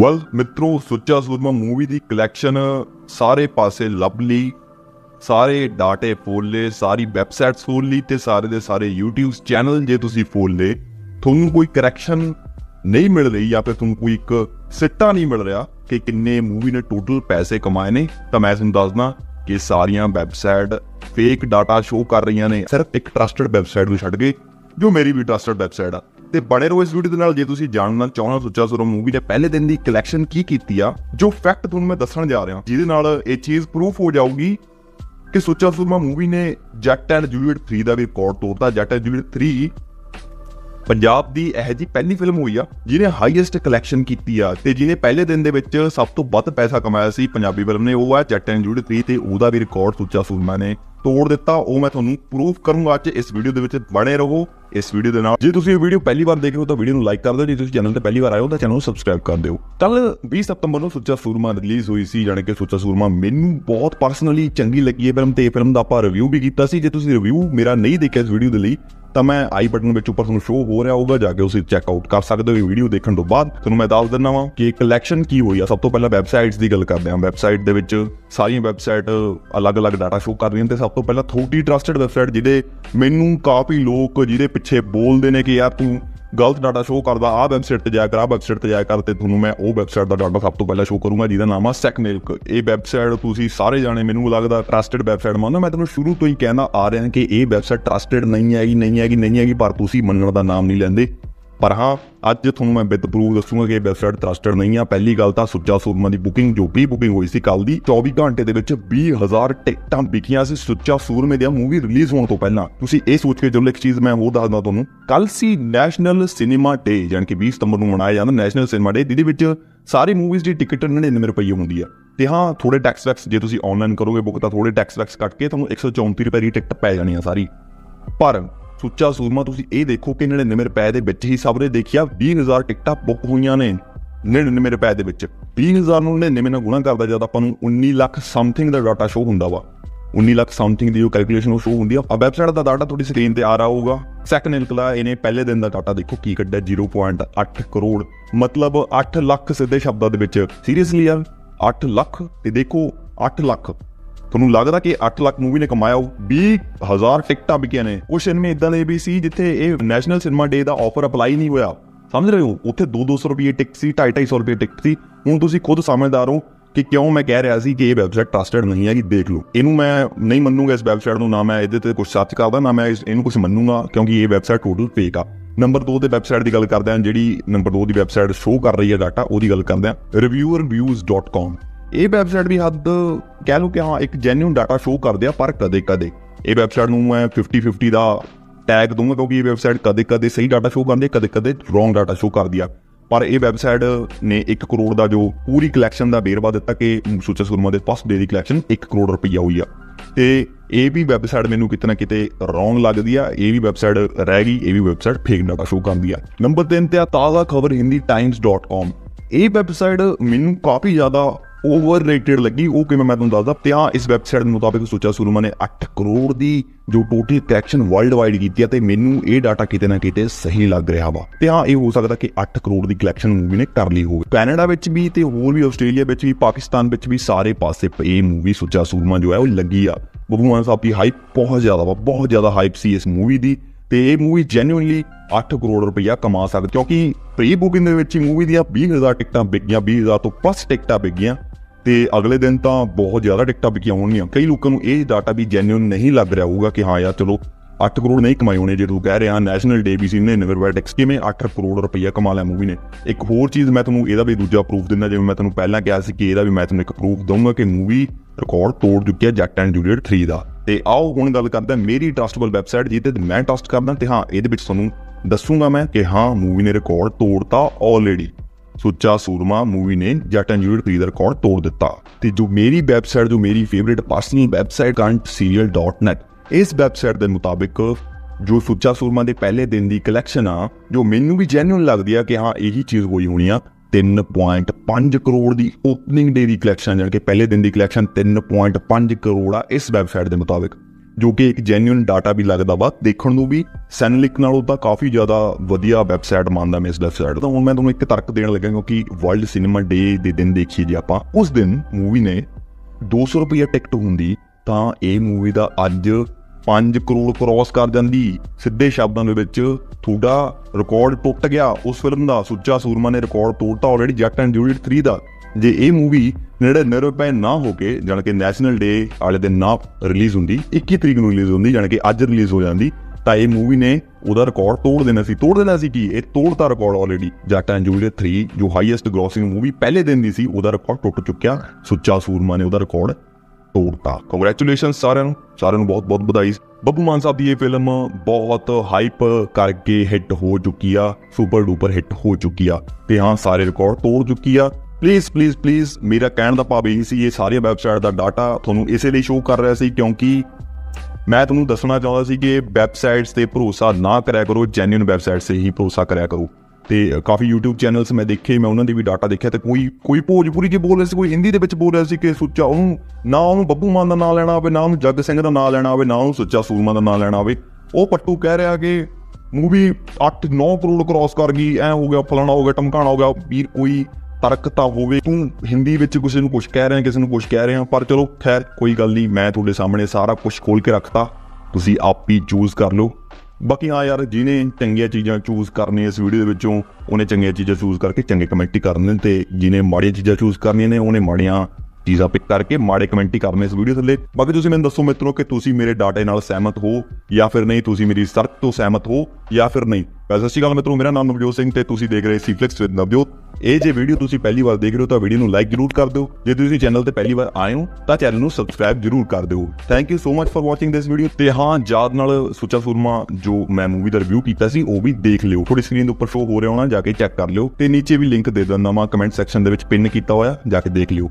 Well ਮਿੱਤਰੋ, Sucha Soorma movie ਦੀ collection ਸਾਰੇ ਪਾਸੇ ਲੱਭ ਲਈ, ਸਾਰੇ ਡਾਟੇ ਫੋਲ ਲਏ, ਸਾਰੀ ਵੈਬਸਾਈਟਸ ਫੋਲ ਲਈ ਤੇ ਸਾਰੇ ਦੇ ਸਾਰੇ YouTube ਚੈਨਲ ਜੇ ਤੁਸੀਂ ਫੋਲ ਲਏ, ਤੁਹਾਨੂੰ ਕੋਈ ਕਰੈਕਸ਼ਨ ਨਹੀਂ ਮਿਲ ਰਹੀ ਜਾਂ ਫਿਰ ਤੁਹਾਨੂੰ ਕੋਈ ਇੱਕ ਸਿੱਟਾ ਨਹੀਂ ਮਿਲ ਰਿਹਾ ਕਿ ਕਿੰਨੇ ਮੂਵੀ ਨੇ ਟੋਟਲ ਪੈਸੇ ਕਮਾਏ ਨੇ, ਤਾਂ ਮੈਂ ਤੁਹਾਨੂੰ ਦੱਸਦਾ ਕਿ ਸਾਰੀਆਂ ਵੈਬਸਾਈਟ ਫੇਕ ਡਾਟਾ ਸ਼ੋ ਕਰ ਰਹੀਆਂ ਨੇ। ਸਿਰਫ ਇੱਕ ਟਰਸਟਡ ਵੈਬਸਾਈਟ ਨੂੰ ਛੱਡ ਕੇ, ਜੋ ਮੇਰੀ ਵੀ ਟਰਸਟਡ ਵੈਬਸਾਈਟ ਆ ਤੇ ਬਣੇ ਰਹੋ ਇਸ ਵੀਡੀਓ ਦੇ ਨਾਲ। ਜੇ ਤੁਸੀਂ ਜਾਣਨਾ ਚਾਹੋ ਸੁੱਚਾ ਸੂਰਮ ਮੂਵੀ ਦੇ ਪਹਿਲੇ ਦਿਨ ਦੀ ਕਲੈਕਸ਼ਨ ਕੀ ਕੀਤੀ ਆ, ਜੋ ਫੈਕਟ ਤੁਹਾਨੂੰ ਮੈਂ ਦੱਸਣ ਜਾ ਰਿਹਾ। ਜਿਹਦੇ ਨਾਲ ਇਹ ਚੀਜ਼ ਪ੍ਰੂਫ ਹੋ ਜਾਊਗੀ ਕਿ ਸੁੱਚਾ ਸੂਰਮਾ ਮੂਵੀ ਨੇ ਜੱਟ ਐਂਡ ਜੂਲੀਅਟ 3 ਦਾ ਵੀ ਰਿਕਾਰਡ ਤੋੜਤਾ। ਜੱਟ ਐਂਡ ਜੂਲੀਅਟ 3 ਪੰਜਾਬ ਦੀ ਇਹ ਜੀ ਪਹਿਲੀ ਫਿਲਮ ਹੋਈ ਆ, ਜਿਹਨੇ ਹਾਈਐਸਟ ਕਲੈਕਸ਼ਨ ਕੀਤੀ ਆ ਤੇ ਜਿਹਨੇ ਪਹਿਲੇ ਦਿਨ ਦੇ ਵਿੱਚ ਸਭ ਤੋਂ ਵੱਧ ਪੈਸਾ ਕਮਾਇਆ ਸੀ ਪੰਜਾਬੀ ਫਿਲਮ ਨੇ। ਉਹ ਆ ਜੱਟ ਐਂਡ ਜੂਲੀਅਟ 3 ਤੇ ਉਹਦਾ ਵੀ ਰਿਕਾਰਡ ਸੁੱਚਾ ਸੂਰਮਾ ਨੇ। ਤੋੜ ਦਿੱਤਾ, ਉਹ ਮੈਂ ਤੁਹਾਨੂੰ ਪ੍ਰੂਫ ਕਰੂੰਗਾ ਅੱਜ ਇਸ ਵੀਡੀਓ ਦੇ ਵਿੱਚ, ਬਣੇ ਰਹੋ ਇਸ ਵੀਡੀਓ ਦੇ ਨਾਲ। ਜੇ ਤੁਸੀਂ ਇਹ ਵੀਡੀਓ ਪਹਿਲੀ ਵਾਰ ਦੇਖ ਰਹੇ ਹੋ ਤਾਂ ਵੀਡੀਓ ਨੂੰ ਲਾਈਕ ਕਰ ਦਿਓ, ਜੇ ਤੁਸੀਂ ਚੈਨਲ ਤੇ ਪਹਿਲੀ ਵਾਰ ਆਏ ਹੋ ਤਾਂ ਚੈਨਲ ਨੂੰ ਸਬਸਕ੍ਰਾਈਬ ਕਰ ਦਿਓ। ਕੱਲ 20 ਸਤੰਬਰ ਨੂੰ ਸੁੱਚਾ ਸੂਰਮਾ ਰਿਲੀਜ਼ ਹੋਈ ਸੀ, ਜਾਣੀ ਕਿ ਸੁੱਚਾ ਸੂਰਮਾ ਮੈਨੂੰ ਬਹੁਤ ਪਰਸਨਲੀ ਚੰਗੀ ਲੱਗੀ ਇਹ ਫਿਲਮ ਤੇ ਇਹ ਫਿਲਮ ਦਾ ਆਪਾਂ ਰਿਵਿਊ ਵੀ ਕੀਤਾ ਸੀ। ਜੇ ਤੁਸੀਂ ਰਿਵਿਊ ਮੇਰਾ ਨਹੀਂ ਦੇਖਿਆ ਇਸ ਵੀਡੀਓ ਦੇ ਲਈ ਤਾਂ ਮੈਂ ਆਈ ਬਟਨ ਵਿੱਚ ਉੱਪਰ ਤੁਹਾਨੂੰ ਸ਼ੋ ਹੋ ਰਿਹਾ ਹੋਊਗਾ, ਜਾ ਕੇ ਉਸੇ ਚੈੱਕ ਆਊਟ ਕਰ ਸਕਦੇ ਹੋ ਵੀਡੀਓ ਦੇਖਣ ਤੋਂ ਬਾਅਦ। ਤੁਹਾਨੂੰ ਮੈਂ ਦੱਸ ਦਿੰਦਾ ਵਾਂ ਕਿ ਕਲੈਕਸ਼ਨ ਕੀ ਹੋਈ ਆ। ਸਭ ਤੋਂ ਪਹਿਲਾਂ ਵੈਬਸਾਈਟਸ ਦੀ ਗੱਲ ਕਰਦੇ ਹਾਂ। ਵੈਬਸਾਈਟ ਦੇ ਵਿੱਚ ਸਾਰੀਆਂ ਵੈਬਸਾਈਟ ਅਲੱਗ-ਅਲੱਗ ਡਾਟਾ ਸ਼ੋ ਕਰ ਰਹੀਆਂ ਤੇ ਸਭ ਤੋਂ ਪਹਿਲਾਂ ਥੋੜੀ ਟਰਸਟਡ ਵੈਬਸਾਈਟ ਜਿਹਦੇ ਮੈਨੂੰ ਕਾਫੀ ਲੋਕ, ਜਿਹਦੇ ਪਿੱਛੇ ਬੋਲਦੇ ਨੇ ਕਿ ਯਾਰ ਤੂੰ ਗਲਤ ਡਾਟਾ ਸ਼ੋ ਕਰਦਾ ਆ ਵੈਬਸਾਈਟ ਤੇ ਜਾ ਕਰ ਆ ਵੈਬਸਾਈਟ ਤੇ ਜਾ ਕਰ ਤੇ ਤੁਹਾਨੂੰ ਮੈਂ ਉਹ ਵੈਬਸਾਈਟ ਦਾ ਡਾਟਾ ਸਭ ਤੋਂ ਪਹਿਲਾਂ ਸ਼ੋ ਕਰੂੰਗਾ, ਜਿਹਦਾ ਨਾਮ ਆ ਸੈਕ ਮਿਲਕ ਇਹ ਵੈਬਸਾਈਟ ਤੁਸੀਂ ਸਾਰੇ ਜਾਣੇ, ਮੈਨੂੰ ਲੱਗਦਾ ਟਰਸਟਡ ਵੈਬਸਾਈਟ ਮੰਨੋ, ਮੈਂ ਤੁਹਾਨੂੰ ਸ਼ੁਰੂ ਤੋਂ ਹੀ ਕਹਿੰਦਾ ਆ ਰਿਹਾ ਕਿ ਇਹ ਵੈਬਸਾਈਟ ਟਰਸਟਡ ਨਹੀਂ ਹੈਗੀ ਨਹੀਂ ਹੈਗੀ ਨਹੀਂ ਹੈਗੀ, ਪਰ ਤੁਸੀਂ ਮੰਨਣ ਦਾ ਨਾਮ ਨਹੀਂ ਲੈਂਦੇ। ਪਰ ਹਾਂ, ਅੱਜ ਤੁਹਾਨੂੰ ਮੈਂ ਵਿਦ ਪ੍ਰੂਫ ਦੱਸੂਗਾ ਕਿ ਵੈਬਸਾਈਟ ਟਰਸਟਡ ਨਹੀਂ ਆ। ਪਹਿਲੀ ਗੱਲ ਤਾਂ ਸੁੱਚਾ ਸੂਰਮਾ ਦੀ ਬੁਕਿੰਗ ਜੋ ਵੀ ਬੁਕਿੰਗ ਹੋਈ ਸੀ ਕੱਲ ਦੀ 24 ਘੰਟੇ ਦੇ ਵਿੱਚ 20000 ਟਿਕਟਾਂ ਵਿਕੀਆਂ ਸੀ ਸੁੱਚਾ ਸੂਰਮੇ ਦੀ ਮੂਵੀ ਰਿਲੀਜ਼ ਹੋਣ ਤੋਂ ਪਹਿਲਾਂ। ਤੁਸੀਂ ਇਹ ਸੋਚ ਕੇ ਜੋ ਇੱਕ ਚੀਜ਼ ਮੈਂ ਹੋਰ ਦੱਸਦਾ ਤੁਹਾਨੂੰ। ਕੱਲ ਸੀ ਨੈਸ਼ਨਲ ਸਿਨੇਮਾ ਡੇ ਜਾਨ ਕਿ 20 ਸਤੰਬਰ ਨੂੰ ਮਨਾਇਆ ਜਾਂਦਾ ਨੈਸ਼ਨਲ ਸਿਨੇਮਾ ਡੇ ਜਿਹਦੇ ਵਿੱਚ ਸਾਰੀ ਮੂਵੀਜ਼ ਦੀ ਟਿਕਟ 99 ਰੁਪਏ ਹੁੰਦੀ ਆ। ਤੇ ਹਾਂ ਥੋੜੇ ਟੈਕਸ ਵੈਕਸ ਜੇ ਤੁਸੀਂ ਆਨਲਾਈਨ ਕਰੋਗੇ ਬੁੱਕ ਤਾਂ ਥੋੜੇ ਟੈਕਸ ਵੈਕਸ ਕੱਟ ਕੇ ਤੁਹਾਨੂੰ 134 ਰੁਪਏ ਦੀ ਟਿਕਟ ਪੈ ਜਾਣੀ ਆ ਸਾਰੀ। ਪਰ ਸੁੱਚਾ ਸੂਰਮਾ, ਤੁਸੀਂ ਇਹ ਦੇਖੋ ਕਿ 99 ਰੁਪਏ ਦੇ ਵਿੱਚ ਹੀ ਸਭ ਨੇ ਦੇਖਿਆ 20000 ਟਿਕਟਾਂ ਬੁੱਕ ਹੋਈਆਂ ਨੇ 99 ਰੁਪਏ ਦੇ ਵਿੱਚ। 20000 ਨੂੰ 99 ਨਾਲ ਗੁਣਾ ਕਰਦਾ ਜਦ ਆਪਾਂ ਨੂੰ 19 ਲੱਖ ਸਮਥਿੰਗ ਦਾ ਡਾਟਾ ਸ਼ੋ ਹੁੰਦਾ ਵਾ। 19 ਲੱਖ ਸਮਥਿੰਗ ਦੀ ਜੋ ਕੈਲਕੂਲੇਸ਼ਨ ਉਹ ਸ਼ੋ ਹੁੰਦੀ ਆ। ਆ ਵੈਬਸਾਈਟ ਦਾ ਡਾਟਾ ਤੁਹਾਡੀ ਸਕਰੀਨ ਤੇ ਆ ਰਿਹਾ ਹੋਊਗਾ। ਸੈਕੰਡ ਨਿਕਲਾ ਇਹਨੇ ਪਹਿਲੇ ਦਿਨ ਦਾ ਡਾਟਾ ਦੇਖੋ ਕੀ ਕੱਢਿਆ 0.8 ਕਰੋੜ। ਮਤਲਬ 8 ਲੱਖ ਸਿੱਧੇ ਸ਼ਬਦਾਂ ਦੇ ਵਿੱਚ। ਸੀਰੀਅਸਲੀ ਯਾਰ 8 ਲੱਖ ਤੇ ਦੇਖੋ 8 ਲੱਖ। ਤੁਹਾਨੂੰ ਲੱਗਦਾ ਕਿ 8 ਲੱਖ ਮੂਵੀ ਨੇ ਕਮਾਇਆ, ਉਹ 20000 ਟਿਕਟਾਂ ਵਿਕੀਆਂ ਨੇ। ਕੁਛ ਇਨਮੇ ਇਦਾਂ ਦੇ ਵੀ ਸੀ ਜਿੱਥੇ ਇਹ ਨੈਸ਼ਨਲ ਸਿਨੇਮਾ ਡੇ ਦਾ ਆਫਰ ਅਪਲਾਈ ਨਹੀਂ ਹੋਇਆ। ਸਮਝ ਰਹੇ ਹੋ? ਉੱਥੇ 2-200 ਰੁਪਏ ਟਿਕਟ ਸੀ 250 ਰੁਪਏ ਟਿਕਟ ਸੀ। ਹੁਣ ਤੁਸੀਂ ਖੁਦ ਸਮਝਦਾਰ ਹੋ ਕਿ ਕਿਉਂ ਮੈਂ ਕਹਿ ਰਿਹਾ ਸੀ ਕਿ ਇਹ ਵੈਬਸਾਈਟ ਟਰਸਟਡ ਨਹੀਂ ਹੈਗੀ, ਦੇਖ ਲਓ। ਇਹਨੂੰ ਮੈਂ ਨਹੀਂ ਮੰਨੂਗਾ ਇਸ ਵੈਬਸਾਈਟ ਨੂੰ, ਨਾ ਮੈਂ ਇਹਦੇ ਤੇ ਕੁਝ ਸਰਚ ਕਰਦਾ, ਨਾ ਮੈਂ ਇਹਨੂੰ ਕੁਝ ਮੰਨੂਗਾ, ਕਿਉਂਕਿ ਇਹ ਵੈਬਸਾਈਟ ਟੋਟਲ ਫੇਕ ਆ। ਨੰਬਰ 2 ਦੇ ਵੈਬਸਾਈਟ ਦੀ ਗੱਲ ਕਰਦੇ ਹਾਂ, ਜਿਹੜੀ ਨੰਬਰ 2 ਦੀ ਵੈਬਸਾਈਟ ਸ਼ੋਅ ਕਰ ਰਹੀ ਹੈ ਡਾਟਾ ਉਹਦੀ ਗੱਲ ਕਰਦੇ ਹਾਂ। reviewerviews.com ਇਹ ਵੈਬਸਾਈਟ ਵੀ ਹੱਦ ਕਹਿ ਲਓ ਕਿ ਹਾਂ, ਇੱਕ ਜੈਨੂਇਨ ਡਾਟਾ ਸ਼ੋ ਕਰਦੇ ਆ, ਪਰ ਕਦੇ ਕਦੇ। ਇਹ ਵੈਬਸਾਈਟ ਨੂੰ ਮੈਂ 50 50 ਦਾ ਟੈਗ ਦੂੰਗਾ ਕਿਉਂਕਿ ਇਹ ਵੈਬਸਾਈਟ ਕਦੇ ਕਦੇ ਸਹੀ ਡਾਟਾ ਸ਼ੋ ਕਰਦੀ ਹੈ ਕਦੇ ਕਦੇ ਰੋਂਗ ਡਾਟਾ ਸ਼ੋ ਕਰਦੀ ਆ। ਪਰ ਇਹ ਵੈਬਸਾਈਟ ਨੇ 1 ਕਰੋੜ ਦਾ ਜੋ ਪੂਰੀ ਕਲੈਕਸ਼ਨ ਦਾ ਵੇਰਵਾ ਦਿੱਤਾ ਕਿ ਸੁੱਚਾ ਸੁਰਮਾ ਦੇ ਫਸਟ ਡੇ ਦੀ ਕਲੈਕਸ਼ਨ 1 ਕਰੋੜ ਰੁਪਈਆ ਹੋਈ ਆ। ਤੇ ਇਹ ਵੀ ਵੈਬਸਾਈਟ ਮੈਨੂੰ ਕਿਤੇ ਨਾ ਕਿਤੇ ਰੋਂਗ ਲੱਗਦੀ ਆ, ਇਹ ਵੀ ਵੈਬਸਾਈਟ ਰਹਿ ਗਈ, ਇਹ ਵੀ ਵੈਬਸਾਈਟ ਫੇਕ ਡਾਟਾ ਸ਼ੋ ਕਰਦੀ ਆ। ਨੰਬਰ 3 ਤੇ ਆ ਤਾਜ਼ਾ ਖਬਰ ਹਿੰਦੀ times.com ਇਹ ਵੈਬਸਾਈਟ ਮੈਨੂੰ ਕਾਫੀ ਜ਼ਿਆਦਾ ਓਵਰਰੇਟਡ ਲੱਗੀ। ਉਹ ਕਿਵੇਂ ਮੈਂ ਤੁਹਾਨੂੰ ਦੱਸਦਾ ਤੇ ਇਸ ਵੈਬਸਾਈਟ ਦੇ ਮੁਤਾਬਿਕ ਸੁੱਚਾ ਸੂਰਮਾ ਨੇ 8 ਕਰੋੜ ਦੀ ਜੋ ਟੋਟਲ ਕਲੈਕਸ਼ਨ ਵਰਲਡ ਵਾਈਡ ਕੀਤੀ ਆ ਤੇ ਮੈਨੂੰ ਇਹ ਡਾਟਾ ਕਿਤੇ ਨਾ ਕਿਤੇ ਸਹੀ ਲੱਗ ਰਿਹਾ ਵਾ। ਤੇ ਆ ਇਹ ਹੋ ਸਕਦਾ ਕਿ 8 ਕਰੋੜ ਦੀ ਕਲੈਕਸ਼ਨ ਮੂਵੀ ਨੇ ਕਰ ਲਈ ਹੋਵੇ। ਕੈਨੇਡਾ ਵਿੱਚ ਵੀ ਤੇ ਹੋਰ ਵੀ ਆਸਟ੍ਰੇਲੀਆ ਵਿੱਚ ਵੀ, ਪਾਕਿਸਤਾਨ ਵਿੱਚ ਵੀ ਸਾਰੇ ਪਾਸੇ ਇਹ ਮੂਵੀ ਸੁੱਚਾ ਸੂਰਮਾ ਜੋ ਹੈ ਉਹ ਲੱਗੀ ਆ। ਬੱਬੂ ਮਾਨ ਸਾਹਿਬ ਦੀ ਹਾਈਪ ਬਹੁਤ ਜ਼ਿਆਦਾ ਵਾ, ਬਹੁਤ ਜ਼ਿਆਦਾ ਹਾਈਪ ਸੀ ਇਸ ਮੂਵੀ ਦੀ। ਤੇ ਇਹ ਮੂਵੀ ਜੈਨੂਇਨਲੀ 8 ਕਰੋੜ ਰੁਪਇਆ ਕਮਾ ਸਕਦੀ ਕਿਉਂਕਿ ਪ੍ਰੀ ਬੁਕਿੰਗ ਦੇ ਵਿੱਚ ਹੀ ਮੂਵੀ ਦੀਆਂ 20000 ਟਿਕਟਾਂ ਵਿਕ ਗਈਆਂ 20000 ਤੋਂ ਪਲੱਸ ਟਿਕਟਾਂ ਵਿਕ ਤੇ ਅਗਲੇ ਦਿਨ ਤਾਂ ਬਹੁਤ ਜ਼ਿਆਦਾ ਟਿਕਟਾਂ ਵਿਕੀਆਂ ਹੋਣਗੀਆਂ। ਕਈ ਲੋਕਾਂ ਨੂੰ ਇਹ ਡਾਟਾ ਵੀ ਜੈਨੂਇਨ ਨਹੀਂ ਲੱਗ ਰਿਹਾ ਹੋਊਗਾ ਕਿ ਹਾਂ ਯਾਰ ਚਲੋ 8 ਕਰੋੜ ਨਹੀਂ ਕਮਾਏ ਹੋਣੇ ਜੇ ਤੂੰ ਕਹਿ ਰਿਹਾ ਨੈਸ਼ਨਲ ਡੇ ਵੀ ਨੇ ਨਵਰ ਕਿਵੇਂ 8 ਕਰੋੜ ਰੁਪਈਆ ਕਮਾ ਲਿਆ ਮੂਵੀ ਨੇ। ਇੱਕ ਹੋਰ ਚੀਜ਼ ਮੈਂ ਤੁਹਾਨੂੰ, ਇਹਦਾ ਵੀ ਦੂਜਾ ਪ੍ਰੂਫ ਦਿੰਦਾ, ਜਿਵੇਂ ਮੈਂ ਤੁਹਾਨੂੰ ਪਹਿਲਾਂ ਕਿਹਾ ਸੀ ਕਿ ਇਹਦਾ ਵੀ ਮੈਂ ਤੁਹਾਨੂੰ ਇੱਕ ਪ੍ਰੂਫ ਦਊਂਗਾ ਕਿ ਮੂਵੀ ਰਿਕਾਰਡ ਤੋੜ ਚੁੱਕੀ ਹੈ ਜੱਟ ਐਂਡ ਜੂਲੀਅਟ 3 ਦਾ। ਤੇ ਆਓ ਹੁਣ ਗੱਲ ਕਰਦੇ ਹਾਂ ਮੇਰੀ ਟਰਸਟੇਬਲ ਵੈਬਸਾਈਟ ਜਿਹਦੇ ਤੇ ਮੈਂ ਟਰਸਟ ਕਰਦਾ ਤੇ ਹਾਂ, ਇਹਦੇ ਵਿੱਚ ਤੁਹਾਨੂੰ ਦੱਸੂਗਾ ਮੈਂ ਕਿ ਹਾਂ ਮੂਵੀ ਨੇ ਰਿਕਾਰਡ ਤੋੜਤਾ ਆਲਰੇਡੀ ਸੁੱਚਾ ਸੂਰਮਾ ਮੂਵੀ ਨੇ Jatt and Juliet the record ਤੋੜ ਦਿੱਤਾ। ਤੇ ਜੋ ਮੇਰੀ ਵੈਬਸਾਈਟ, ਜੋ ਮੇਰੀ ਫੇਵਰਿਟ ਪਰਸਨਲ ਵੈਬਸਾਈਟ kantserial.net ਇਸ ਵੈਬਸਾਈਟ ਦੇ ਮੁਤਾਬਿਕ ਜੋ ਸੁੱਚਾ ਸੂਰਮਾ ਦੇ ਪਹਿਲੇ ਦਿਨ ਦੀ ਕਲੈਕਸ਼ਨ ਆ, ਜੋ ਮੈਨੂੰ ਵੀ ਜੈਨੂਇਨ ਲੱਗਦੀ ਆ ਕਿ ਹਾਂ, ਇਹੀ ਚੀਜ਼ ਹੋਈ ਹੋਣੀ ਆ 3.5 ਕਰੋੜ ਦੀ ਓਪਨਿੰਗ ਡੇ ਦੀ ਕਲੈਕਸ਼ਨ ਜਾਨ ਕਿ ਪਹਿਲੇ ਦਿਨ ਦੀ ਕਲੈਕਸ਼ਨ 3.5 ਕਰੋੜ ਆ ਇਸ ਵੈਬਸਾਈਟ ਦੇ ਮੁਤਾਬਿਕ। ਜੋ ਕਿ ਇੱਕ ਜੈਨੂਇਨ ਡਾਟਾ ਵੀ ਲੱਗਦਾ ਵਾ, ਦੇਖਣ ਨੂੰ ਵੀ ਸੈਨਲਿਕ ਨਾਲੋਂ ਤਾਂ ਕਾਫੀ ਜ਼ਿਆਦਾ ਵਧੀਆ ਵੈਬਸਾਈਟ ਮੰਨਦਾ ਮੈਂ ਇਸ ਵੈਬਸਾਈਟ ਦਾ ਹੁਣ ਮੈਂ ਤੁਹਾਨੂੰ ਇੱਕ ਤਰਕ ਦੇਣ ਲੱਗਾ ਕਿਉਂਕਿ ਵਰਲਡ ਸਿਨੇਮਾ ਡੇ ਦੇ ਦਿਨ ਦੇਖੀਏ ਜੇ ਆਪਾਂ, ਉਸ ਦਿਨ ਮੂਵੀ ਨੇ 200 ਰੁਪਏ ਟਿਕਟ ਹੁੰਦੀ, ਤਾਂ ਇਹ ਮੂਵੀ ਦਾ ਅੱਜ 5 ਕਰੋੜ ਕ੍ਰੋਸ ਕਰ ਜਾਂਦੀ। ਸਿੱਧੇ ਸ਼ਬਦਾਂ ਦੇ ਵਿੱਚ ਤੁਹਾਡਾ ਰਿਕਾਰਡ ਟੁੱਟ ਗਿਆ। ਉਸ ਫਿਲਮ ਦਾ ਸੁੱਚਾ ਸੂਰਮਾ ਨੇ ਰਿਕਾਰਡ ਤੋੜਤਾ ਆਲਰੇਡੀ ਜੱਟ ਐਂਡ ਜੂਲੀਅਟ 3 ਦਾ। ਜੇ ਇਹ ਮੂਵੀ 99 ਰੁਪਏ ਨਾ ਹੋ ਕੇ, ਜਾਣ ਕਿ ਨੈਸ਼ਨਲ ਡੇ ਵਾਲੇ ਦਿਨ ਨਾ ਰਿਲੀਜ਼ ਹੁੰਦੀ 21 ਤਰੀਕ ਨੂੰ ਰਿਲੀਜ਼ ਹੁੰਦੀ, ਜਾਣ ਕਿ ਅੱਜ ਰਿਲੀਜ਼ ਹੋ ਜਾਂਦੀ। ਤਾਂ ਇਹ ਮੂਵੀ ਨੇ ਉਹਦਾ ਰਿਕਾਰਡ ਤੋੜ ਦੇਣਾ ਸੀ। ਤੋੜ ਦੇਣਾ ਸੀ ਕੀ? ਇਹ ਤੋੜਤਾ record already Jatt and Juliet 3 ਜੋ ਹਾਈਐਸਟ ਗ੍ਰੋਸਿੰਗ ਮੂਵੀ ਪਹਿਲੇ ਦਿਨ ਦੀ ਸੀ, ਉਹਦਾ ਰਿਕਾਰਡ ਟੁੱਟ ਚੁੱਕਿਆ। ਸੁੱਚਾ ਸੂਰਮਾ ਨੇ ਉਹਦਾ ਰਿਕਾਰਡ ਤੋੜਤਾ। ਕੰਗ੍ਰੈਚੁਲੇਸ਼ਨ ਸਾਰਿਆਂ ਨੂੰ। ਸਾਰਿਆਂ ਨੂੰ ਬਹੁਤ ਬਹੁਤ ਵਧਾਈ। ਬੱਬੂ ਮਾਨ ਸਾਹਿਬ ਦੀ ਇਹ ਫਿਲਮ ਬਹੁਤ ਹਾਈਪ ਕਰਕੇ ਹਿੱਟ ਹੋ ਚੁੱਕੀ ਆ। ਸੁਪਰ ਡੂਪਰ ਹਿੱਟ ਹੋ ਚੁੱਕੀ ਆ। ਤੇ ਹਾਂ, ਸਾਰੇ ਰਿਕਾਰਡ ਤੋੜ ਚੁੱਕੀ ਆ। ਪਲੀਜ਼ ਪਲੀਜ਼ ਪਲੀਜ਼ ਮੇਰਾ ਕਹਿਣ ਦਾ ਭਾਵ ਇਹ ਸੀ, ਇਹ ਸਾਰੀਆਂ ਵੈਬਸਾਈਟ ਦਾ ਡਾਟਾ ਤੁਹਾਨੂੰ ਇਸੇ ਲਈ ਸ਼ੋਅ ਕਰ ਰਿਹਾ ਸੀ ਕਿਉਂਕਿ ਮੈਂ ਤੁਹਾਨੂੰ ਦੱਸਣਾ ਚਾਹੁੰਦਾ ਸੀ ਕਿ ਵੈਬਸਾਈਟਸ ਤੇ ਭਰੋਸਾ ਨਾ ਕਰਿਆ ਕਰੋ ਜੈਨੂਇਨ ਵੈਬਸਾਈਟਸ ਤੇ ਹੀ ਭਰੋਸਾ ਕਰਿਆ ਕਰੋ। ਤੇ ਕਾਫੀ YouTube ਚੈਨਲਸ ਮੈਂ ਦੇਖੇ, ਮੈਂ ਉਹਨਾਂ ਦੀ ਵੀ ਡਾਟਾ ਦੇਖਿਆ ਤੇ ਕੋਈ ਕੋਈ ਭੋਜਪੁਰੀ ਜੇ ਬੋਲ ਰਿਹਾ ਸੀ, ਕੋਈ ਹਿੰਦੀ ਦੇ ਵਿੱਚ ਬੋਲ ਰਿਹਾ ਸੀ ਕਿ ਸੁੱਚਾ ਉਹਨੂੰ, ਨਾ ਉਹਨੂੰ ਬੱਬੂ ਮਾਨ ਦਾ ਨਾਮ ਲੈਣਾ ਹੋਵੇ ਨਾ ਉਹਨੂੰ ਜੱਗ ਸਿੰਘ ਦਾ ਨਾਮ ਲੈਣਾ ਹੋਵੇ ਨਾ ਉਹਨੂੰ ਸੁੱਚਾ ਸੂਰਮਾ ਦਾ ਨਾਮ ਲੈਣਾ ਹੋਵੇ ਉਹ ਪੱਟੂ ਕਹਿ ਰਿਹਾ ਕਿ ਮੂਵੀ 8-9 ਕਰੋੜ ਕ੍ਰਾਸ ਕਰ ਗਈ, ਐ ਹੋ ਗਿਆ, ਫਲਾਣਾ ਹੋ ਗਿਆ ਟਮਕਾਣਾ ਹੋ ਗਿਆ, ਵੀਰ ਕੋਈ ਤਰਕ ਤਾਂ ਹੋਵੇ, ਤੂੰ ਹਿੰਦੀ ਵਿੱਚ ਕਿਸੇ ਨੂੰ ਕੁਝ ਕਹਿ ਰਿਹਾ, ਕਿਸੇ ਨੂੰ ਕੁਝ ਕਹਿ ਰਿਹਾ, ਪਰ ਚਲੋ, ਖੈਰ, ਕੋਈ ਗੱਲ ਨਹੀਂ, ਮੈਂ ਤੁਹਾਡੇ ਸਾਹਮਣੇ ਸਾਰਾ ਕੁਝ ਖੋਲ ਕੇ ਰੱਖਤਾ, ਤੁਸੀਂ ਆਪ ਹੀ ਚੂਜ਼ ਕਰ ਲਓ। ਬਾਕੀ ਹਾਂ ਯਾਰ, ਜਿਹਨੇ ਚੰਗੀਆਂ ਚੀਜ਼ਾਂ ਚੂਜ਼ ਕਰਨੀਆਂ ਇਸ ਵੀਡੀਓ ਦੇ ਵਿੱਚੋਂ, ਉਹਨੇ ਚੰਗੀਆਂ ਚੀਜ਼ਾਂ ਚੂਜ਼ ਕਰਕੇ ਚੰਗੇ ਕਮੈਂਟ ਹੀ ਕਰਨੇ ਤੇ, ਜਿਹਨੇ ਮਾੜੀਆਂ ਚੀਜ਼ਾਂ ਚੂਜ਼ ਕਰਨੀਆਂ ਨੇ, ਉਹਨੇ ਮਾੜੀਆਂ ਚੀਜ਼ਾਂ ਪਿਕ ਕਰਕੇ ਮਾੜੇ ਕਮੈਂਟ ਹੀ ਕਰਨੇ ਇਸ ਵੀਡੀਓ ਥੱਲੇ। ਬਾਕੀ ਤੁਸੀਂ ਮੈਨੂੰ ਦੱਸੋ ਮਿੱਤਰੋ ਕਿ ਤੁਸੀਂ ਮੇਰੇ ਡਾਟੇ ਨਾਲ ਸਹਿਮਤ ਹੋ ਜਾਂ ਫਿਰ ਨਹੀਂ, ਤੁਸੀਂ ਮੇਰੀ ਸਰਚ ਤੋਂ ਸਹਿਮਤ ਹੋ ਜਾਂ ਫਿਰ ਨਹੀਂ। ਸਤਿ ਸ਼੍ਰੀ ਅਕਾਲ ਮਿੱਤਰੋ, ਮੇਰਾ ਨਾਮ ਨਵਜੋਤ ਸਿੰਘ ਤੇ ਤੁਸੀਂ ਦੇਖ ਰਹੇ ਸੀ ਫਲਿਕਸ ਵਿਦ ਨਵਜੋਤ। ਇਹ ਜੇ ਵੀਡੀਓ ਤੁਸੀਂ ਪਹਿਲੀ ਵਾਰ ਦੇਖ ਰਹੇ ਹੋ ਤਾਂ ਵੀਡੀਓ ਨੂੰ ਲਾਈਕ ਜਰੂਰ ਕਰ ਦਿਓ। ਜੇ ਤੁਸੀਂ ਚੈਨਲ ਤੇ ਪਹਿਲੀ ਵਾਰ ਆਏ ਹੋ ਤਾਂ ਚੈਨਲ ਨੂੰ ਸਬਸਕ੍ਰਾਈਬ ਜਰੂਰ ਕਰ ਦਿਓ। Thank you so much for watching this video ਤੇ ਹਾਂ, ਯਾਦ ਨਾਲ ਸੁੱਚਾ ਸੂਰਮਾ ਜੋ ਮੈਂ ਮੂਵੀ ਦਾ ਰਿਵਿਊ ਕੀਤਾ ਸੀ, ਉਹ ਵੀ ਦੇਖ ਲਿਓ। ਥੋੜੀ ਸਕਰੀਨ ਦੇ ਉੱਪਰ ਸ਼ੋ ਹੋ ਰਿਹਾ ਹੋਣਾ, ਜਾ ਕੇ ਚੈੱਕ ਕਰ ਲਿਓ। ਤੇ ਨੀਚੇ ਵੀ ਲਿੰਕ ਦੇ ਦਿੰਦਾ ਮੈਂ ਕਮੈਂਟ ਸੈਕਸ਼ਨ ਦੇ ਵਿੱਚ ਪਿੰਨ ਕੀਤਾ ਹੋਇਆ, ਜਾ ਕੇ ਦੇਖ ਲਿਓ।